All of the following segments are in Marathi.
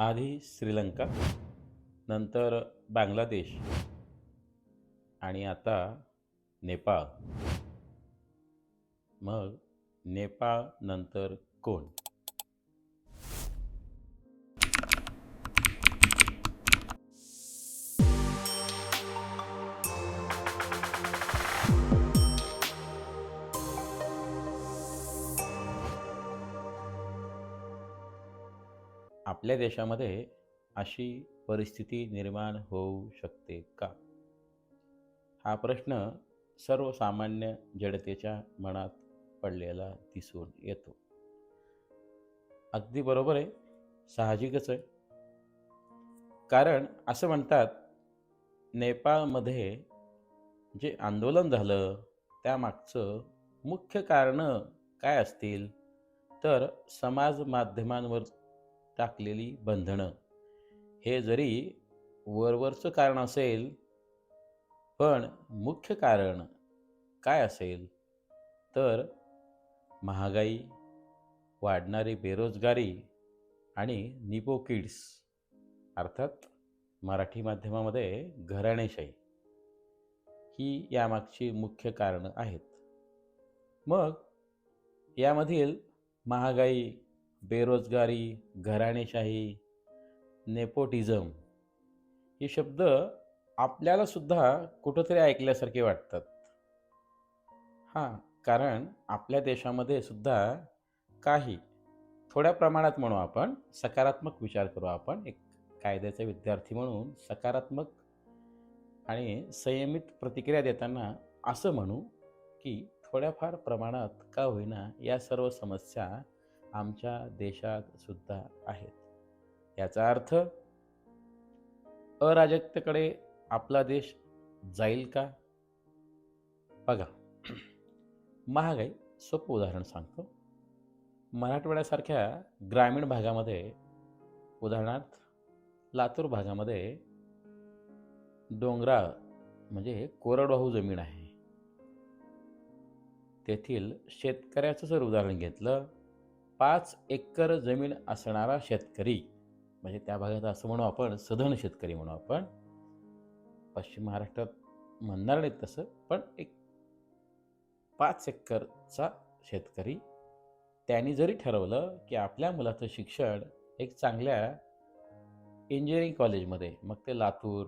आधी श्रीलंका नंतर बांगलादेश आणि आता नेपाळ. मग नेपाळ नंतर कोण? आपल्या देशामध्ये अशी परिस्थिती निर्माण होऊ शकते का? हा प्रश्न सर्वसामान्य जनतेच्या मनात पडलेला दिसून येतो. अगदी बरोबर आहे. साहजिकच आहे. कारण असं म्हणतात नेपाळमध्ये जे आंदोलन झालं त्यामागचं मुख्य कारणं काय असतील? तर समाज माध्यमांवर टाकलेली बंधनं. हे जरी वरवरचं कारण असेल पण मुख्य कारण काय असेल? तर महागाई वाढणारी बेरोजगारी आणि निपो किड्स अर्थात मराठी माध्यमामध्ये घराणेशाही ही यामागची मुख्य कारणं आहेत. मग यामधील महागाई बेरोजगारी घराणेशाही नेपोटिझम हे शब्द आपल्याला सुद्धा कुठंतरी ऐकल्यासारखे वाटतात. हां कारण आपल्या देशामध्ये सुद्धा काही थोड्या प्रमाणात म्हणू आपण सकारात्मक विचार करू आपण एक कायद्याचा विद्यार्थी म्हणून सकारात्मक आणि संयमित प्रतिक्रिया देताना असं म्हणू की थोड्याफार प्रमाणात का होईना या सर्व समस्या आमच्या देशात सुद्धा आहेत. याचा अर्थ अराजकतेकडे आपला देश जाईल का? बघा महागाई सोपं उदाहरण सांगतो. मराठवाड्यासारख्या ग्रामीण भागामध्ये उदाहरणार्थ लातूर भागामध्ये डोंगराळ म्हणजे कोरडवाहू जमीन आहे. तेथील शेतकऱ्याचं जर उदाहरण घेतलं पाच एकर जमीन असणारा शेतकरी म्हणजे त्या भागात असं म्हणू आपण सधन शेतकरी म्हणू आपण पश्चिम महाराष्ट्रात म्हणणार नाहीत तसं पण एक पाच एकरचा शेतकरी त्यांनी जरी ठरवलं की आपल्या मुलाचं शिक्षण एक चांगल्या इंजिनिअरिंग कॉलेजमध्ये मग ते लातूर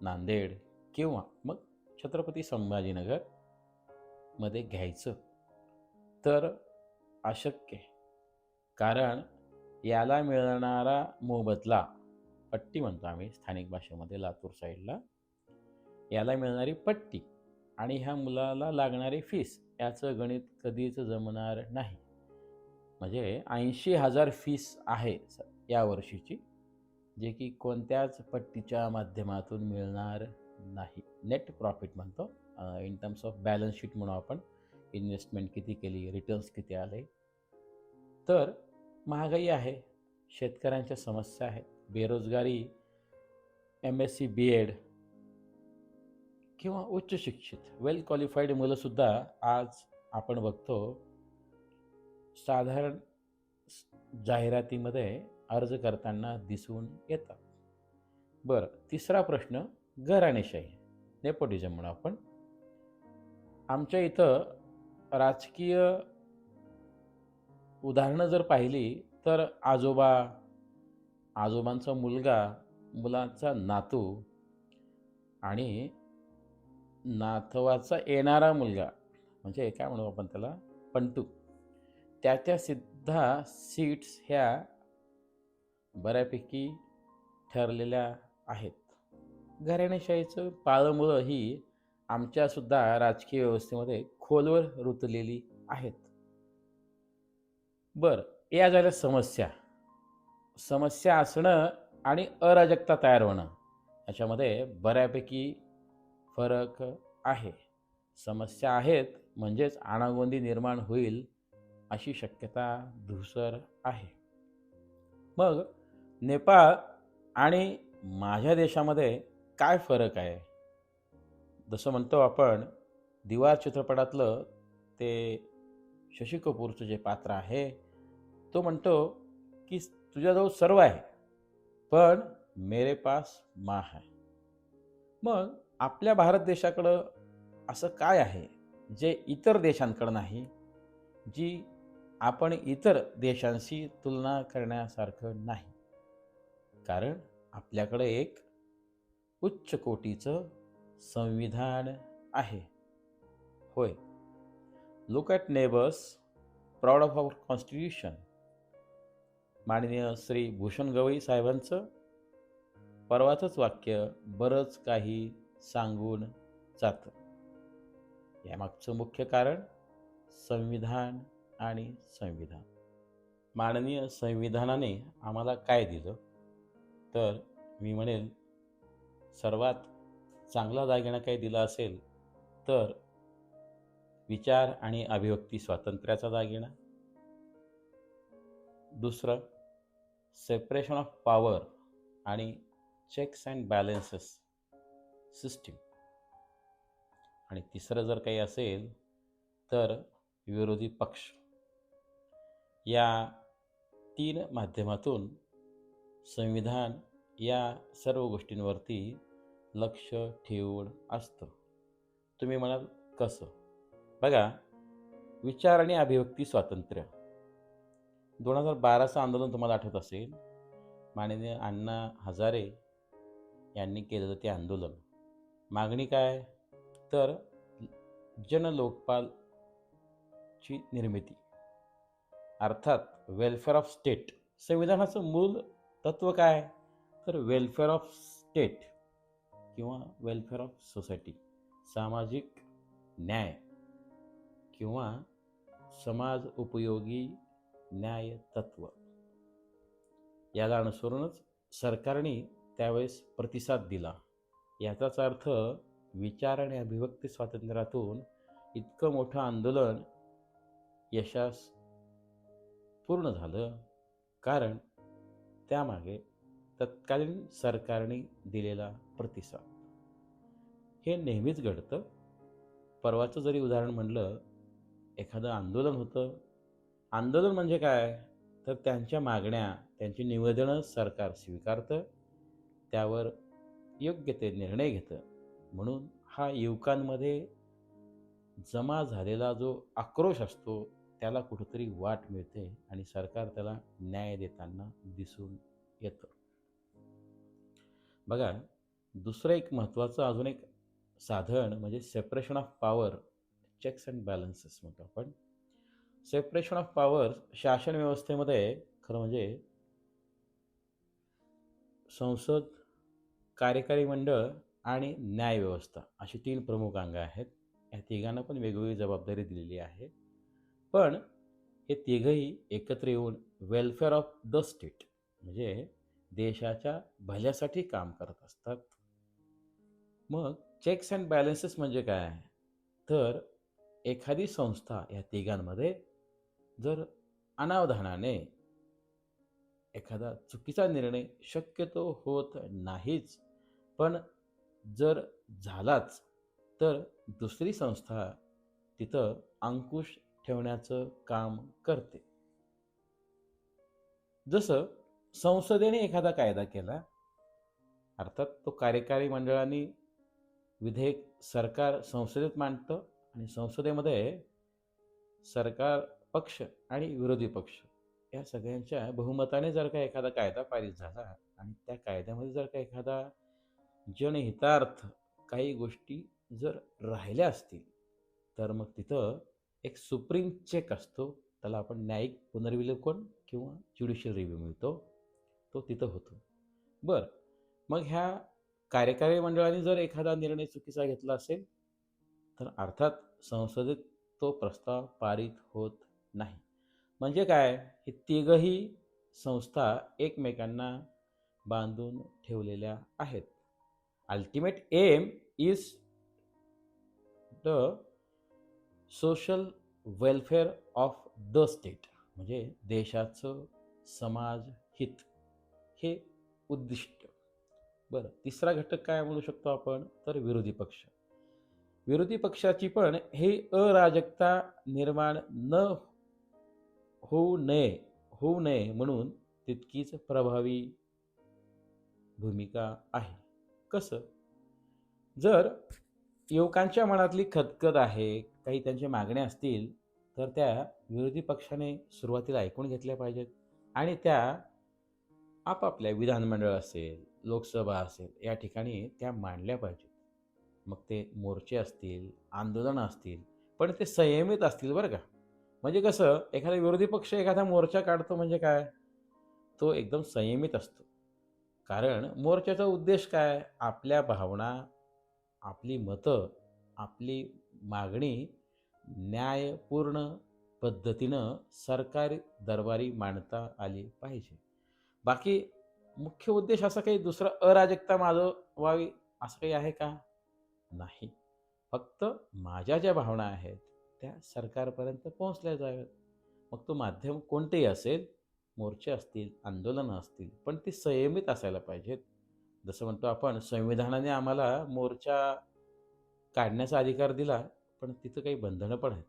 नांदेड किंवा मग छत्रपती संभाजीनगरमध्ये घ्यायचं. तर अशक्य. कारण याला मिळणारा मोबदला पट्टी म्हणतो आम्ही स्थानिक भाषेमध्ये लातूर साईडला याला मिळणारी पट्टी आणि ह्या मुलाला लागणारी फीस याचं गणित कधीच जमणार नाही. म्हणजे ऐंशी हजार फीस आहे स- या वर्षीची जे की कोणत्याच पट्टीच्या माध्यमातून मिळणार नाही. नेट प्रॉफिट म्हणतो in terms of balance sheet म्हणू आपण. इन्व्हेस्टमेंट किती केली रिटर्न्स किती आले? तर महागाई आहे शेतकऱ्यांच्या समस्या आहेत बेरोजगारी M S C B Ed किंवा उच्च शिक्षित वेल क्वालिफाईड मुलंसुद्धा आज आपण बघतो साधारण जाहिरातीमध्ये अर्ज करताना दिसून येतात. बरं तिसरा प्रश्न घराणेशाही नेपोटिझम म्हणू आपण. आमच्या इथं राजकीय उदाहरणं जर पाहिली तर आजोबा आजोबांचा मुलगा मुलांचा नातू आणि नातवाचा येणारा मुलगा म्हणजे काय म्हणू आपण त्याला? पंटू त्या त्या सिद्धा सीट्स ह्या बऱ्यापैकी ठरलेल्या आहेत. घराणेशाहीचं पाळमुळं ही आमच्यासुद्धा राजकीय व्यवस्थेमध्ये खोलवर रुतलेली आहेत. बरं या झाल्या समस्या. समस्या असणं आणि अराजकता तयार होणं याच्यामध्ये बऱ्यापैकी फरक आहे. समस्या आहेत म्हणजेच आणागोंदी निर्माण होईल अशी शक्यता धुसर आहे. मग नेपाळ आणि माझ्या देशामध्ये काय फरक आहे? जसं म्हणतो आपण दिवार चित्रपटातलं ते शशी कपूरचं जे पात्र आहे तो म्हणतो की तुझ्याजवळ सर्व आहे पण मेरे पास माँ है. मग आपल्या भारत देशाकडं असं काय आहे जे इतर देशांकडं नाही जी आपण इतर देशांशी तुलना करण्यासारखं नाही? कारण आपल्याकडं एक उच्च कोटीचं संविधान आहे. होय. Look at neighbours proud of our constitution माननीय श्री भूषण गवई साहेबांचं परवाचंच वाक्य बरंच काही सांगून जातं. यामागचं मुख्य कारण संविधान आणि संविधान. माननीय संविधानाने आम्हाला काय दिलं? तर मी म्हणेल सर्वात चांगला दागिना काही दिला असेल तर विचार आणि अभिव्यक्ती स्वातंत्र्याचा दागिना. दुसरं सेपरेशन ऑफ पॉवर आणि चेक्स अँड बॅलेन्सेस सिस्टीम आणि तिसरं जर काही असेल तर विरोधी पक्ष. या तीन माध्यमातून संविधान या सर्व गोष्टींवरती लक्ष ठेवून असतं. तुम्ही म्हणाल कसं? बघा विचार आणि अभिव्यक्ती स्वातंत्र्य. दोन हजार बाराचं आंदोलन तुम्हाला आठवत असेल? माननीय अण्णा हजारे यांनी केलेलं ते आंदोलन. मागणी काय? तर जनलोकपालची निर्मिती. अर्थात वेलफेअर ऑफ स्टेट संविधानाचं मूल तत्व काय? तर वेलफेअर ऑफ स्टेट किंवा वेलफेअर ऑफ सोसायटी सामाजिक न्याय. किंवा समाज उपयोगी न्याय तत्व. याला अनुसरूनच सरकारने त्यावेळेस प्रतिसाद दिला. याचाच अर्थ विचार आणि अभिव्यक्ती स्वातंत्र्यातून इतकं मोठं आंदोलन यशास पूर्ण झालं. कारण त्यामागे तत्कालीन सरकारने दिलेला प्रतिसाद. हे नेहमीच घडतं. परवाचं जरी उदाहरण म्हणलं एखादं आंदोलन होतं. आंदोलन म्हणजे काय? तर त्यांच्या मागण्या त्यांची निवेदनं सरकार स्वीकारतं त्यावर योग्य ते निर्णय घेतं. म्हणून हा युवकांमध्ये जमा झालेला जो आक्रोश असतो त्याला कुठंतरी वाट मिळते आणि सरकार त्याला न्याय देताना दिसून येतं. बघा दुसरं एक महत्त्वाचं अजून एक साधन म्हणजे separation of power checks and balances म्हणतो आपण. सेपरेशन ऑफ पॉवर शासन व्यवस्थेमध्ये खरं म्हणजे संसद कार्यकारी मंडळ आणि न्यायव्यवस्था अशी तीन प्रमुख अंग आहेत. या तिघांना पण वेगवेगळी जबाबदारी दिलेली आहे. पण हे तिघही एकत्र येऊन वेलफेअर ऑफ द स्टेट म्हणजे देशाच्या भल्यासाठी काम करत असतात. मग चेक्स अँड बॅलन्सेस म्हणजे काय? तर एखादी संस्था या तिघांमध्ये जर अनावधानाने एखादा चुकीचा निर्णय शक्यतो होत नाहीच पण जर झालाच तर दुसरी संस्था तिथं अंकुश ठेवण्याचं काम करते. जसं संसदेने एखादा कायदा केला अर्थात तो कार्यकारी मंडळाने विधेयक सरकार संसदेत मांडतं आणि संसदेमध्ये सरकार पक्ष आणि विरोधी पक्ष या सगळ्यांच्या बहुमताने जर का एखादा कायदा पारित झाला आणि त्या कायद्यामध्ये जर का एखादा जनहितार्थ काही गोष्टी जर राहिल्या असतील तर मग तिथं एक सुप्रीम चेक असतो. त्याला आपण न्यायिक पुनर्विलोकन किंवा ज्युडिशियल रिव्ह्यू मिळतो. तो तिथं होतो. बरं मग ह्या कार्यकारी मंडळाने जर एखादा निर्णय चुकीचा घेतला असेल तर अर्थात संसदेत तो प्रस्ताव पारित होत नाही. म्हणजे काय? हे तिघही संस्था एकमेकांना बांधून ठेवलेल्या आहेत. Ultimate aim is the social welfare of the state म्हणजे देशाचं समाज हित. हे उद्दिष्ट. बरं तिसरा घटक काय म्हणू शकतो आपण? तर विरोधी पक्ष. विरोधी पक्षाची पण हे अराजकता निर्माण न होऊ नये होऊ नये म्हणून तितकीच प्रभावी भूमिका आहे. कसं? जर युवकांच्या मनातली खदखद आहे काही त्यांच्या मागण्या असतील तर त्या विरोधी पक्षाने सुरुवातीला ऐकून घेतल्या पाहिजेत आणि त्या आपापल्या विधानमंडळ असेल लोकसभा असेल या ठिकाणी त्या मांडल्या पाहिजेत. मग ते मोर्चे असतील आंदोलनं असतील पण ते संयमित असतील बरं का. म्हणजे कसं एखादा विरोधी पक्ष एखादा मोर्चा काढतो म्हणजे काय? तो एकदम संयमित असतो. कारण मोर्चाचा उद्देश काय? आपल्या भावना आपली मतं आपली मागणी न्यायपूर्ण पद्धतीनं सरकारी दरबारी मांडता आली पाहिजे. बाकी मुख्य उद्देश असा काही दुसरा अराजकता माजवावी असं काही आहे का? नाही. फक्त माझ्या ज्या भावना आहेत त्या सरकारपर्यंत पोहोचल्या जाव्यात. मग तो माध्यम कोणतेही असेल मोर्चे असतील आंदोलनं असतील पण ती संयमित असायला पाहिजेत. जसं म्हणतो आपण संविधानाने आम्हाला मोर्चा काढण्याचा अधिकार दिला पण तिथं काही बंधनं पण आहेत.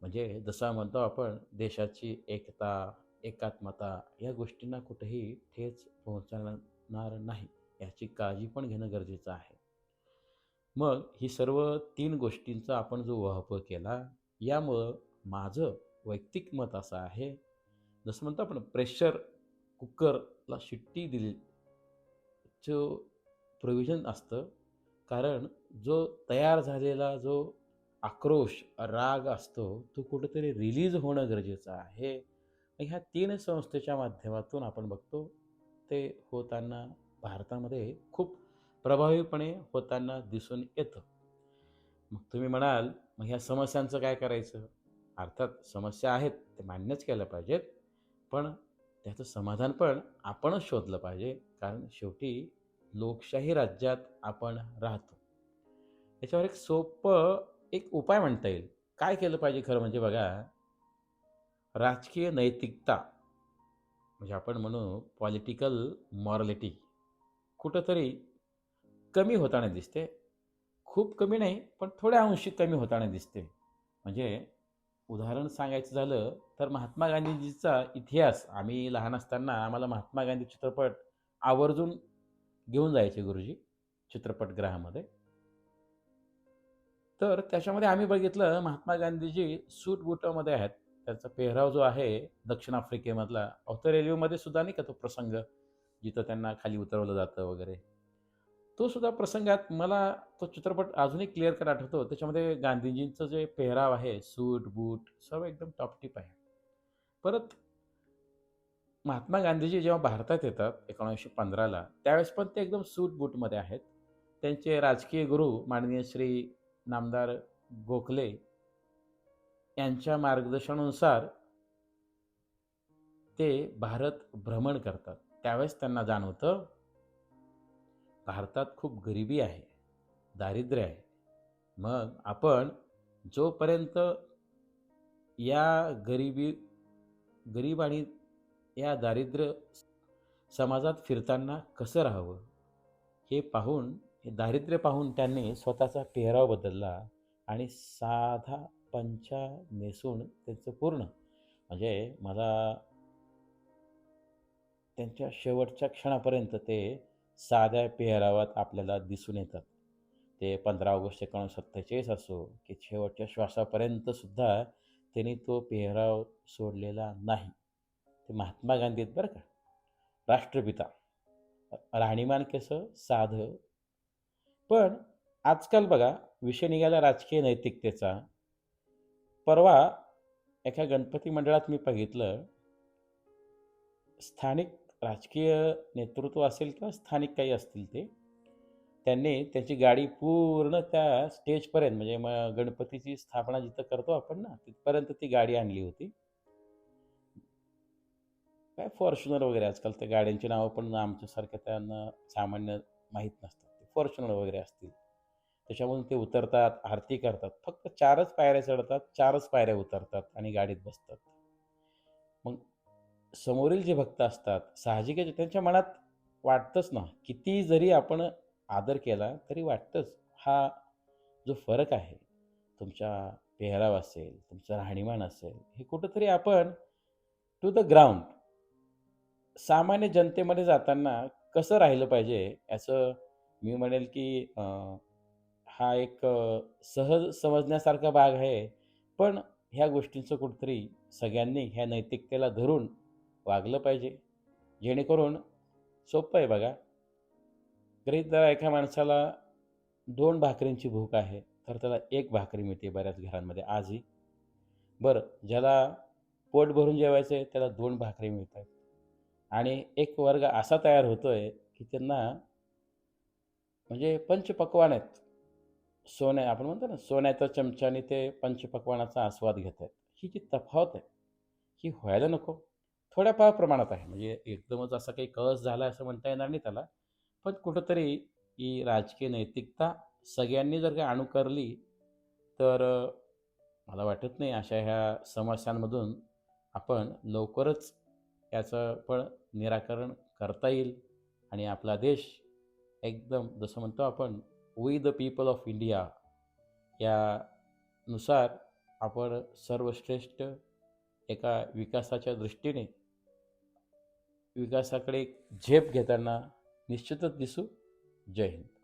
म्हणजे जसं म्हणतो आपण देशाची एकता एकात्मता या गोष्टींना कुठेही ठेच पोहोचणार नाही याची काळजी पण घेणं गरजेचं आहे. मग ही सर्व तीन गोष्टींचा आपण जो वापर केला यामुळं माझं वैयक्तिक मत असं आहे. जसं म्हणतो आपण प्रेशर कुकरला शिट्टी दिली जो प्रोव्हिजन असतं. कारण जो तयार झालेला जो आक्रोश राग असतो तो कुठेतरी रिलीज होणं गरजेचं आहे. ह्या तीन संस्थेच्या माध्यमातून आपण बघतो ते होताना भारतामध्ये खूप प्रभावीपणे होताना दिसून येतं. मग तुम्ही म्हणाल मग ह्या समस्यांचं काय करायचं? अर्थात समस्या आहेत ते मान्यच केल्या पाहिजेत पण त्याचं समाधान पण आपणच शोधलं पाहिजे कारण शेवटी लोकशाही राज्यात आपण राहतो. याच्यावर एक सोपं एक उपाय म्हणता येईल. काय केलं पाहिजे खरं म्हणजे बघा राजकीय नैतिकता म्हणजे आपण म्हणू पॉलिटिकल मॉरलिटी कुठंतरी कमी होताना दिसते. खूप कमी नाही पण थोड्या अंशी कमी होताना दिसते. म्हणजे उदाहरण सांगायचं झालं तर महात्मा गांधीजीचा इतिहास आम्ही लहान असताना आम्हाला महात्मा गांधी चित्रपट आवर्जून घेऊन जायचे गुरुजी चित्रपटगृहामध्ये तर त्याच्यामध्ये आम्ही बघितलं महात्मा गांधीजी सूट बुटामध्ये आहेत. त्याचा पेहराव जो आहे दक्षिण आफ्रिकेमधला अवतर रेल्वेमध्ये सुद्धा नाही का तो प्रसंग जिथं त्यांना खाली उतरवलं जातं वगैरे. तो सुद्धा प्रसंगात मला तो चित्रपट अजूनही क्लिअर कट आठवतो. त्याच्यामध्ये गांधीजींचं जे पेहराव आहे सूट बूट सर्व एकदम टॉपटिप आहे. परत महात्मा गांधीजी जेव्हा भारतात येतात एकोणीसशे पंधराला त्यावेळेस पण ते एकदम सूट बूटमध्ये आहेत. त्यांचे राजकीय गुरु माननीय श्री नामदार गोखले यांच्या मार्गदर्शनानुसार ते भारत भ्रमण करतात. त्यावेळेस त्यांना जाणवतं भारतात खूप गरिबी आहे दारिद्र्य आहे. मग आपण जोपर्यंत या गरिबी गरीब आणि या दारिद्र्य समाजात फिरताना कसं राहावं हे पाहून हे दारिद्र्य पाहून त्यांनी स्वतःचा पेहराव बदलला आणि साधा पंचा नेसून त्यांचं पूर्ण म्हणजे मला त्यांच्या शेवटच्या क्षणापर्यंत ते साध्या पेहरावात आपल्याला दिसून येतात. ते पंधरा ऑगस्ट एकोणीसशे सत्तेचाळीस असो की शेवटच्या श्वासापर्यंतसुद्धा त्यांनी तो पेहराव सोडलेला नाही. ते महात्मा गांधी आहेत बरं का. राष्ट्रपिता. राहणीमान कसं? साधं. पण आजकाल बघा विषय निघाला राजकीय नैतिकतेचा. परवा एका गणपती मंडळात मी बघितलं स्थानिक राजकीय नेतृत्व असेल किंवा स्थानिक काही असतील ते त्यांनी त्याची गाडी पूर्ण त्या स्टेजपर्यंत म्हणजे मग गणपतीची स्थापना जिथं करतो आपण ना तिथपर्यंत ती गाडी आणली होती. काय फॉर्च्युनर वगैरे आजकाल त्या गाड्यांची नावं पण आमच्यासारख्या त्यांना सामान्य माहीत नसतात. फॉर्च्युनर वगैरे असतील. त्याच्यामधून ते उतरतात आरती करतात. फक्त चारच पायऱ्या चढतात चारच पायऱ्या उतरतात आणि गाडीत बसतात. समोरील जे भक्त असतात साहजिकच त्यांच्या मनात वाटतंच ना किती जरी आपण आदर केला तरी वाटतंच हा जो फरक आहे तुमच्या पेहराव असेल तुमचं राहणीमान असेल हे कुठंतरी आपण टू द ग्राउंड सामान्य जनतेमध्ये जाताना कसं राहिलं पाहिजे याचं मी म्हणेल की हा एक सहज समजण्यासारखा भाग आहे. पण ह्या गोष्टींचं कुठंतरी सगळ्यांनी ह्या नैतिकतेला धरून वागलं पाहिजे. जेणेकरून सोपं आहे बघा. गृहीत धरा एका माणसाला दोन भाकरींची भूक आहे, तर त्याला एक भाकरी मिळते बऱ्याच घरांमध्ये आजही. बरं, ज्याला पोट भरून जेवायचं आहे त्याला दोन भाकरी मिळतात आणि एक वर्ग असा तयार होतो आहे की त्यांना म्हणजे पंचपक्वान आहेत. सोन्या आपण म्हणतो ना, सोन्याच्या चमच्याने ते पंचपक्वानाचा आस्वाद घेत आहेत. ही जी तफावत आहे, ही व्हायला नको. थोड्याफार प्रमाणात आहे. म्हणजे एकदमच असा काही कळस झाला असं म्हणता येणार नाही त्याला. पण कुठंतरी ही राजकीय नैतिकता सगळ्यांनी जर का अनुकरली, तर मला वाटत नाही अशा ह्या समस्यांमधून आपण लवकरच याचं पण निराकरण करता येईल आणि आपला देश एकदम जसं म्हणतो आपण we the people of India यानुसार आपण सर्वश्रेष्ठ एका विकासाच्या दृष्टीने विकासाकडे झेप घेताना निश्चितच दिसू. जय हिंद.